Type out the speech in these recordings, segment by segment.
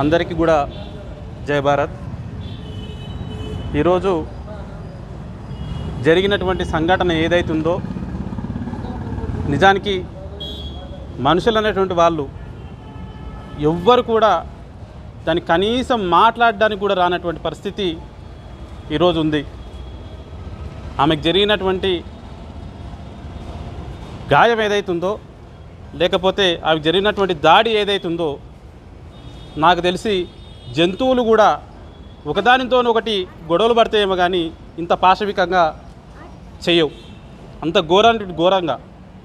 అందరికీ కూడా జై భారత్. ఈరోజు జరిగినటువంటి సంఘటన ఏదైతుందో నిజానికి మనుషులు అనేటువంటి వాళ్ళు ఎవ్వరు కూడా దాన్ని కనీసం మాట్లాడడానికి కూడా రానటువంటి పరిస్థితి ఈరోజు ఉంది. ఆమెకు జరిగినటువంటి గాయం ఏదైతుందో లేకపోతే ఆమెకు జరిగినటువంటి దాడి ఏదైతుందో నాకు తెలిసి జంతువులు కూడా ఒకదానితో ఒకటి గొడవలు పడతాయేమో కానీ ఇంత పాశవికంగా చేయవు. అంత ఘోరానికి ఘోరంగా.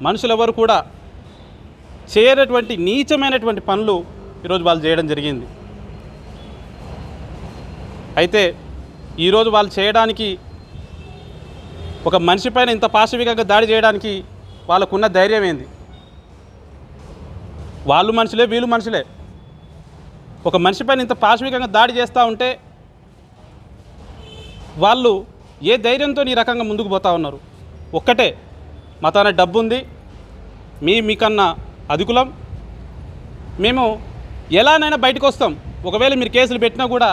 మనుషులెవరు కూడా చేయనటువంటి నీచమైనటువంటి పనులు ఈరోజు వాళ్ళు చేయడం జరిగింది. అయితే ఈరోజు వాళ్ళు చేయడానికి ఒక మనిషి పైన ఇంత పాశవికంగా దాడి చేయడానికి వాళ్ళకున్న ధైర్యం ఏంది వాళ్ళు మనుషులే వీళ్ళు మనుషులే. ఒక మనిషి పైన ఇంత పాశవికంగా దాడి చేస్తూ ఉంటే వాళ్ళు ఏ ధైర్యంతో ఈ రకంగా ముందుకు పోతా ఉన్నారు? ఒక్కటే మా తన డబ్బు ఉంది మీ మీకన్నా అధికులం. మేము ఎలానైనా బయటకు వస్తాం. ఒకవేళ మీరు కేసులు పెట్టినా కూడా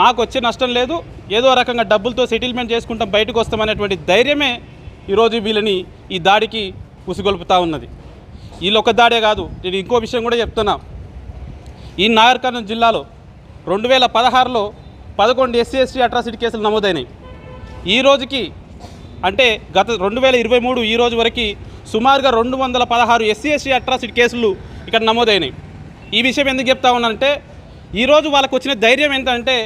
మాకు వచ్చే నష్టం లేదు. ఏదో రకంగా డబ్బులతో సెటిల్మెంట్ చేసుకుంటాం బయటకు వస్తాం అనేటువంటి ధైర్యమే ఈరోజు వీళ్ళని ఈ దాడికి ఉసిగొల్పుతా ఉన్నది. వీళ్ళు ఒక దాడే కాదు. నేను ఇంకో విషయం కూడా చెప్తున్నా. ఈ నాగర్కర్నూలు జిల్లాలో రెండు వేల పదహారులో పదకొండు ఎస్సీ ఎస్టీ అట్రాసిటీ కేసులు నమోదైనాయి. ఈ రోజుకి అంటే గత రెండు వేల ఇరవై మూడు ఈ రోజు వరకు సుమారుగా రెండు వందల పదహారు ఎస్సీ ఎస్టీ అట్రాసిటీ కేసులు ఇక్కడ నమోదైనాయి. ఈ విషయం ఎందుకు చెప్తా ఉన్నానంటే ఈరోజు వాళ్ళకు వచ్చిన ధైర్యం ఏంటంటే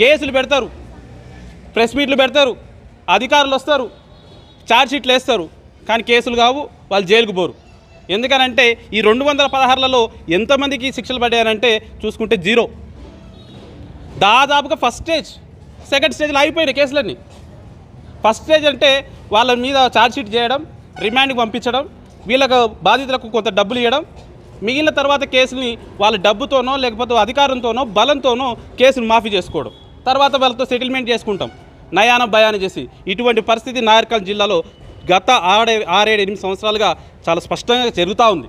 కేసులు పెడతారు ప్రెస్ మీట్లు పెడతారు అధికారులు వస్తారు ఛార్జ్షీట్లు వేస్తారు కానీ కేసులు కావు వాళ్ళు జైలుకు పోరు. ఎందుకనంటే ఈ రెండు వందల పదహారులలో ఎంతమందికి శిక్షలు పడ్డాయనంటే చూసుకుంటే జీరో. దాదాపుగా ఫస్ట్ స్టేజ్ సెకండ్ స్టేజ్లో అయిపోయినాయి కేసులన్నీ. ఫస్ట్ స్టేజ్ అంటే వాళ్ళ మీద ఛార్జ్షీట్ చేయడం రిమాండ్కి పంపించడం వీళ్ళకు బాధితులకు కొంత డబ్బులు ఇవ్వడం మిగిలిన తర్వాత కేసుని వాళ్ళ డబ్బుతోనో లేకపోతే అధికారంతోనో బలంతోనో కేసును మాఫీ చేసుకోవడం. తర్వాత వాళ్ళతో సెటిల్మెంట్ చేసుకుంటాం. నయాన భయాన చేసి. ఇటువంటి పరిస్థితి నాయర్కల్ జిల్లాలో గత ఆడే ఆరేడు ఎనిమిది సంవత్సరాలుగా చాలా స్పష్టంగా జరుగుతూ ఉంది.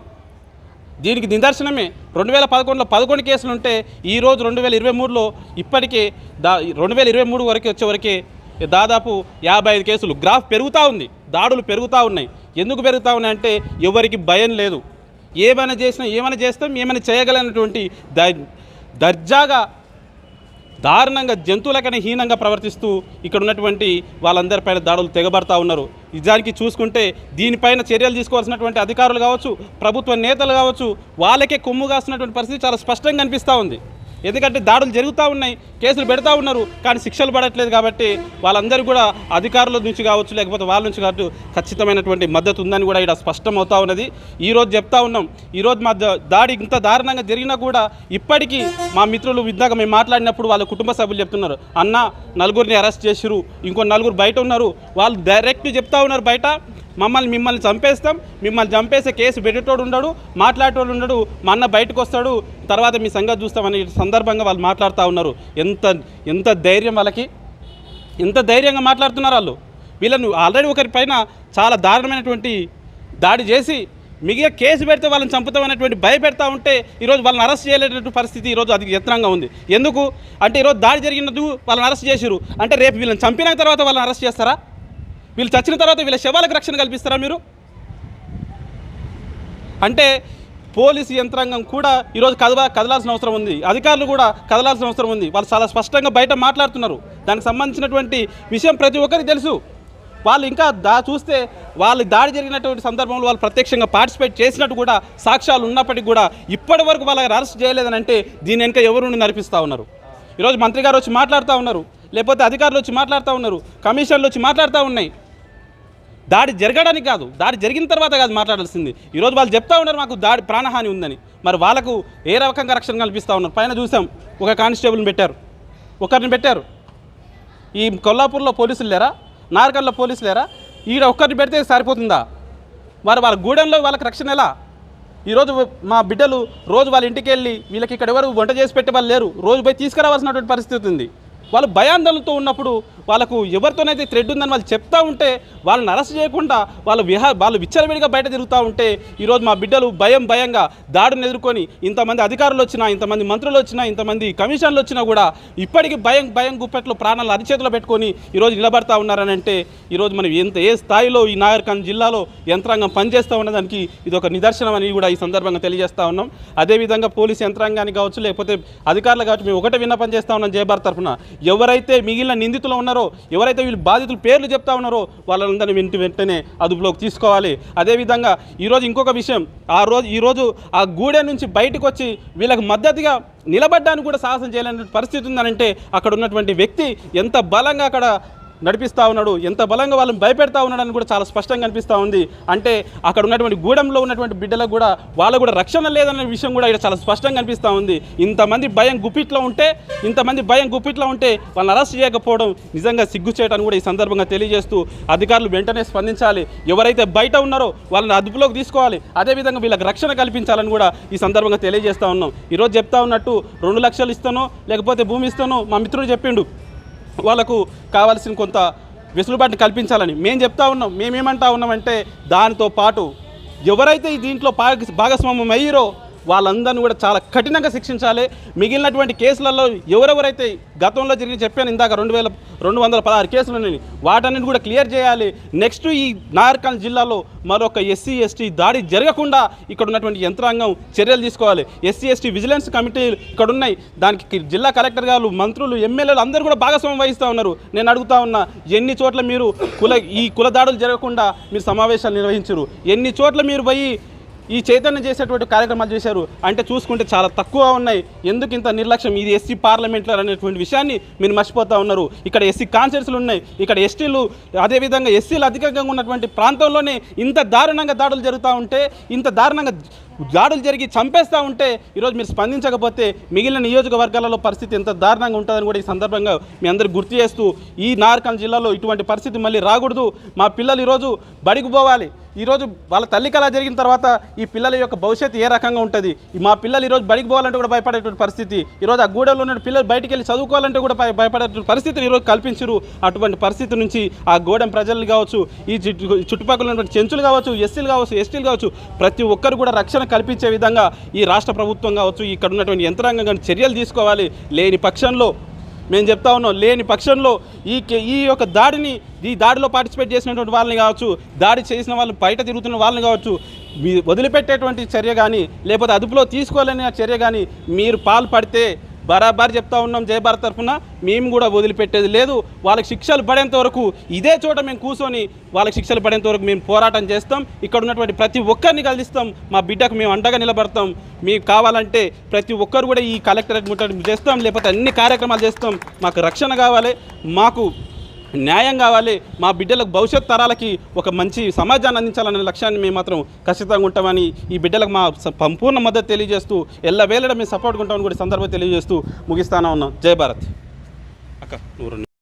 దీనికి నిదర్శనమే రెండు వేల పదకొండులో పదకొండు కేసులు ఉంటే ఈ రోజు రెండు వేల ఇరవై మూడులో ఇప్పటికే దా రెండు వేల ఇరవై మూడు వరకు వచ్చే వరకే దాదాపు యాభై ఐదు కేసులు. గ్రాఫ్ పెరుగుతూ ఉంది. దాడులు పెరుగుతూ ఉన్నాయి. ఎందుకు పెరుగుతూ ఉన్నాయి అంటే ఎవరికి భయం లేదు. ఏమైనా చేసినా ఏమైనా చేస్తాం ఏమైనా చేయగలనటువంటి ద దర్జాగా దారుణంగా జంతువులకనే హీనంగా ప్రవర్తిస్తూ ఇక్కడ ఉన్నటువంటి వాళ్ళందరిపైన దాడులు తెగబడతా ఉన్నారు. నిజానికి చూసుకుంటే దీనిపైన చర్యలు తీసుకోవాల్సినటువంటి అధికారులు కావచ్చు ప్రభుత్వ నేతలు కావచ్చు వాళ్ళకే కొమ్ము కాస్తున్నటువంటి పరిస్థితి చాలా స్పష్టంగా కనిపిస్తూ ఉంది. ఎందుకంటే దాడులు జరుగుతూ ఉన్నాయి కేసులు పెడతా ఉన్నారు కానీ శిక్షలు పడట్లేదు కాబట్టి వాళ్ళందరూ కూడా అధికారుల నుంచి కావచ్చు లేకపోతే వాళ్ళ నుంచి కావచ్చు ఖచ్చితమైనటువంటి మద్దతు ఉందని కూడా ఇక్కడ స్పష్టమవుతా ఉన్నది. ఈరోజు చెప్తా ఉన్నాం ఈరోజు మా ద- దాడి ఇంత దారుణంగా జరిగినా కూడా ఇప్పటికీ మా మిత్రులు ఇందాక మేము మాట్లాడినప్పుడు వాళ్ళ కుటుంబ సభ్యులు చెప్తున్నారు అన్న నలుగురిని అరెస్ట్ చేసిరు ఇంకో నలుగురు బయట ఉన్నారు. వాళ్ళు డైరెక్ట్ చెప్తా ఉన్నారు బయట మమ్మల్ని మిమ్మల్ని చంపేస్తాం మిమ్మల్ని చంపేసే కేసు పెట్టేటోడు ఉండడు మాట్లాడేటోడు ఉండడు మా అన్న బయటకు వస్తాడు తర్వాత మీ సంగతి చూస్తామనే సందర్భంగా వాళ్ళు మాట్లాడుతూ ఉన్నారు. ఎంత ఎంత ధైర్యం వాళ్ళకి? ఎంత ధైర్యంగా మాట్లాడుతున్నారు వాళ్ళు? వీళ్ళను ఆల్రెడీ ఒకరి పైన చాలా దారుణమైనటువంటి దాడి చేసి మిగిలిన కేసు పెడితే వాళ్ళని చంపుతామనేటువంటి భయపెడతా ఉంటే ఈరోజు వాళ్ళని అరెస్ట్ చేయలేనటువంటి పరిస్థితి ఈరోజు అది యత్నంగా ఉంది. ఎందుకు? అంటే ఈరోజు దాడి జరిగినందుకు వాళ్ళని అరెస్ట్ చేసిరు అంటే రేపు వీళ్ళని చంపిన తర్వాత వాళ్ళని అరెస్ట్ చేస్తారా? వీళ్ళు చచ్చిన తర్వాత వీళ్ళ శవాలకు రక్షణ కల్పిస్తారా మీరు? అంటే పోలీసు యంత్రాంగం కూడా ఈరోజు కదవ కదలాల్సిన అవసరం ఉంది. అధికారులు కూడా కదలాల్సిన అవసరం ఉంది. వాళ్ళు చాలా స్పష్టంగా బయట మాట్లాడుతున్నారు. దానికి సంబంధించినటువంటి విషయం ప్రతి ఒక్కరికి తెలుసు. వాళ్ళు ఇంకా దా చూస్తే వాళ్ళు దాడి జరిగినటువంటి సందర్భంలో వాళ్ళు ప్రత్యక్షంగా పార్టిసిపేట్ చేసినట్టు కూడా సాక్ష్యాలు ఉన్నప్పటికీ కూడా ఇప్పటి వరకు వాళ్ళని అరెస్ట్ చేయలేదని అంటే దీని వెనుక ఎవరు నుండి నడిపిస్తూ ఉన్నారు? ఈరోజు మంత్రి గారు వచ్చి మాట్లాడుతూ ఉన్నారు. లేకపోతే అధికారులు వచ్చి మాట్లాడుతూ ఉన్నారు. కమిషన్లు వచ్చి మాట్లాడుతూ ఉన్నాయి. దాడి జరగడానికి కాదు దాడి జరిగిన తర్వాత కాదు మాట్లాడాల్సింది. ఈరోజు వాళ్ళు చెప్తా ఉన్నారు మాకు దాడి ప్రాణహాని ఉందని. మరి వాళ్ళకు ఏ రకంగా రక్షణ కల్పిస్తూ ఉన్నారు? పైన చూసాం ఒక కానిస్టేబుల్ని పెట్టారు. ఒకరిని పెట్టారు. ఈ కొల్లాపూర్లో పోలీసులు లేరా? నార్కల్లో పోలీసులు లేరా? ఈడ ఒక్కరిని పెడితే సరిపోతుందా? మరి వాళ్ళ గూడెంలో వాళ్ళకి రక్షణ ఎలా? ఈరోజు మా బిడ్డలు రోజు వాళ్ళ ఇంటికి వెళ్ళి వీళ్ళకి ఇక్కడ ఎవరు వంట చేసి పెట్టే వాళ్ళు లేరు. రోజు పోయి తీసుకురావాల్సినటువంటి పరిస్థితి ఉంది. వాళ్ళు భయాందోళనతో ఉన్నప్పుడు వాళ్ళకు ఎవరితోనైతే థ్రెడ్ ఉందని వాళ్ళు చెప్తా ఉంటే వాళ్ళని అరెస్ట్ చేయకుండా వాళ్ళు విహా వాళ్ళు విచ్చలవిడిగా బయట తిరుగుతూ ఉంటే ఈరోజు మా బిడ్డలు భయం భయంగా దాడిని ఎదుర్కొని ఇంతమంది అధికారులు వచ్చినా ఇంతమంది మంత్రులు వచ్చినా ఇంతమంది కమిషన్లు వచ్చినా కూడా ఇప్పటికీ భయం భయం గుప్పెట్లో ప్రాణాలు అరిచేతిలో పెట్టుకొని ఈరోజు నిలబడతా ఉన్నారని అంటే ఈరోజు మనం ఎంత ఏ స్థాయిలో ఈ నాగరికల్ జిల్లాలో యంత్రాంగం పనిచేస్తూ ఉన్నదానికి ఇది ఒక నిదర్శనం అని కూడా ఈ సందర్భంగా తెలియజేస్తూ ఉన్నాం. అదేవిధంగా పోలీస్ యంత్రాంగానికి కావచ్చు లేకపోతే అధికారులు కావచ్చు మేము ఒకటే విన్నపం చేస్తూ ఉన్నాం జయభారత్ తరఫున. ఎవరైతే మిగిలిన నిందితులు ఉన్నారో ఎవరైతే వీళ్ళు బాధితులు పేర్లు చెప్తా ఉన్నారో వాళ్ళందరినీ వెంట వెంటనే అదుపులోకి తీసుకోవాలి. అదేవిధంగా ఈరోజు ఇంకొక విషయం ఆ రోజు ఈరోజు ఆ గూడె నుంచి బయటకు వచ్చి వీళ్ళకి మద్దతుగా నిలబడ్డానికి కూడా సాహసం చేయలేని పరిస్థితి ఉందనంటే అక్కడ ఉన్నటువంటి వ్యక్తి ఎంత బలంగా అక్కడ నడిపిస్తూ ఉన్నాడు ఎంత బలంగా వాళ్ళని భయపెడతా ఉన్నాడని కూడా చాలా స్పష్టంగా కనిపిస్తూ ఉంది. అంటే అక్కడ ఉన్నటువంటి గూడెంలో ఉన్నటువంటి బిడ్డలకు కూడా వాళ్ళకు కూడా రక్షణ లేదనే విషయం కూడా ఇక్కడ చాలా స్పష్టంగా కనిపిస్తూ ఉంది. ఇంతమంది భయం గుప్పిట్లో ఉంటే ఇంతమంది భయం గుప్పిట్లో ఉంటే వాళ్ళని అరెస్ట్ చేయకపోవడం నిజంగా సిగ్గు చేయటం కూడా ఈ సందర్భంగా తెలియజేస్తూ అధికారులు వెంటనే స్పందించాలి. ఎవరైతే బయట ఉన్నారో వాళ్ళని అదుపులోకి తీసుకోవాలి. అదేవిధంగా వీళ్ళకి రక్షణ కల్పించాలని కూడా ఈ సందర్భంగా తెలియజేస్తూ ఉన్నాం. ఈరోజు చెప్తా ఉన్నట్టు రెండు లక్షలు ఇస్తానో లేకపోతే భూమి ఇస్తాను మా మిత్రుడు చెప్పిండు. వాళ్ళకు కావాల్సిన కొంత వెసులుబాటు కల్పించాలని మేము చెప్తా ఉన్నాం. మేమేమంటా ఉన్నామంటే దానితో పాటు ఎవరైతే దీంట్లో భాగ భాగస్వామ్యం అయ్యారో వాళ్ళందరినీ కూడా చాలా కఠినంగా శిక్షించాలి. మిగిలినటువంటి కేసులలో ఎవరెవరైతే గతంలో జరిగిన చెప్పాను ఇందాక రెండు వేల రెండు వందల పదహారు కేసులు ఉన్నాయి వాటన్నిటి కూడా క్లియర్ చేయాలి. నెక్స్ట్ ఈ నాగర్కల్ జిల్లాలో మరొక ఎస్సీ ఎస్టీ దాడి జరగకుండా ఇక్కడ ఉన్నటువంటి యంత్రాంగం చర్యలు తీసుకోవాలి. ఎస్సీ ఎస్టీ విజిలెన్స్ కమిటీ ఇక్కడ ఉన్నాయి. దానికి జిల్లా కలెక్టర్ గారు మంత్రులు ఎమ్మెల్యేలు అందరూ కూడా భాగస్వామ్యం వహిస్తూ ఉన్నారు. నేను అడుగుతా ఉన్నా ఎన్ని చోట్ల మీరు కుల ఈ కుల దాడులు జరగకుండా మీరు సమావేశాలు నిర్వహించరు? ఎన్ని చోట్ల మీరు పోయి ఈ చైతన్యం చేసేటువంటి కార్యక్రమాలు చేశారు. అంటే చూసుకుంటే చాలా తక్కువ ఉన్నాయి. ఎందుకు ఇంత నిర్లక్ష్యం? ఇది ఎస్సీ పార్లమెంట్లో అనేటువంటి విషయాన్ని మీరు మర్చిపోతూ ఉన్నారు. ఇక్కడ ఎస్సీ కాన్సెన్స్లు ఉన్నాయి. ఇక్కడ ఎస్టీలు అదేవిధంగా ఎస్సీలు అధికంగా ఉన్నటువంటి ప్రాంతంలోనే ఇంత దారుణంగా దాడులు జరుగుతూ ఉంటే ఇంత దారుణంగా దాడులు జరిగి చంపేస్తూ ఉంటే ఈరోజు మీరు స్పందించకపోతే మిగిలిన నియోజకవర్గాలలో పరిస్థితి ఎంత దారుణంగా ఉంటుందని కూడా ఈ సందర్భంగా మీ అందరూ గుర్తు చేస్తూ ఈ నార్కల్ జిల్లాలో ఇటువంటి పరిస్థితి మళ్ళీ రాకూడదు. మా పిల్లలు ఈరోజు బడికి పోవాలి. ఈరోజు వాళ్ళ తల్లి కళ జరిగిన తర్వాత ఈ పిల్లల యొక్క భవిష్యత్తు ఏ రకంగా ఉంటుంది? ఈ మా పిల్లలు ఈరోజు బడికి పోవాలంటే కూడా భయపడేటువంటి పరిస్థితి. ఈరోజు ఆ గూడెలో ఉన్న పిల్లలు బయటికి వెళ్ళి చదువుకోవాలంటే కూడా భయపడేటువంటి పరిస్థితిని ఈరోజు కల్పించరు. అటువంటి పరిస్థితి నుంచి ఆ గూడెం ప్రజలు కావచ్చు ఈ చుట్టుపక్కల ఉన్నటువంటి చెంచులు కావచ్చు ఎస్సీలు కావచ్చు ఎస్టీలు కావచ్చు ప్రతి ఒక్కరు కూడా రక్షణ కల్పించే విధంగా ఈ రాష్ట్ర ప్రభుత్వం కావచ్చు ఇక్కడ ఉన్నటువంటి యంత్రాంగం కానీ చర్యలు తీసుకోవాలి. లేని పక్షంలో మేము చెప్తా ఉన్నాం లేని పక్షంలో ఈ ఈ యొక్క దాడిని ఈ దాడిలో పార్టిసిపేట్ చేసినటువంటి వాళ్ళని కావచ్చు దాడి చేసిన వాళ్ళు బయట తిరుగుతున్న వాళ్ళని కావచ్చు వదిలిపెట్టేటువంటి చర్య కానీ లేకపోతే అదుపులో తీసుకోవాలనే చర్య కానీ మీరు పాల్పడితే బరాబర్ చెప్తా ఉన్నాం జయభారత్ తరఫున. మేము కూడా వదిలిపెట్టేది లేదు. వాళ్ళకి శిక్షలు పడేంత వరకు ఇదే చోట మేము కూర్చొని వాళ్ళకి శిక్షలు పడేంత వరకు మేము పోరాటం చేస్తాం. ఇక్కడ ఉన్నటువంటి ప్రతి ఒక్కరిని కలిస్తాం మా బిడ్డకు మేము అండగా నిలబడతాం. మీకు కావాలంటే ప్రతి ఒక్కరు కూడా ఈ కలెక్టరేట్ ముట్టడి చేస్తాం. లేకపోతే అన్ని కార్యక్రమాలు చేస్తాం. మాకు రక్షణ కావాలి. మాకు న్యాయం కావాలి. మా బిడ్డలకు భవిష్యత్ తరాలకి ఒక మంచి సమాజాన్ని అందించాలనే లక్ష్యాన్ని మేము మాత్రం ఖచ్చితంగా ఉంటామని ఈ బిడ్డలకు మా సంపూర్ణ మద్దతు తెలియజేస్తూ ఎల్లవేళ మేము సపోర్ట్ ఉంటామని కూడా సందర్భం తెలియజేస్తూ ముగిస్తానే ఉన్నాం. జై భారత్. అక్క నూరు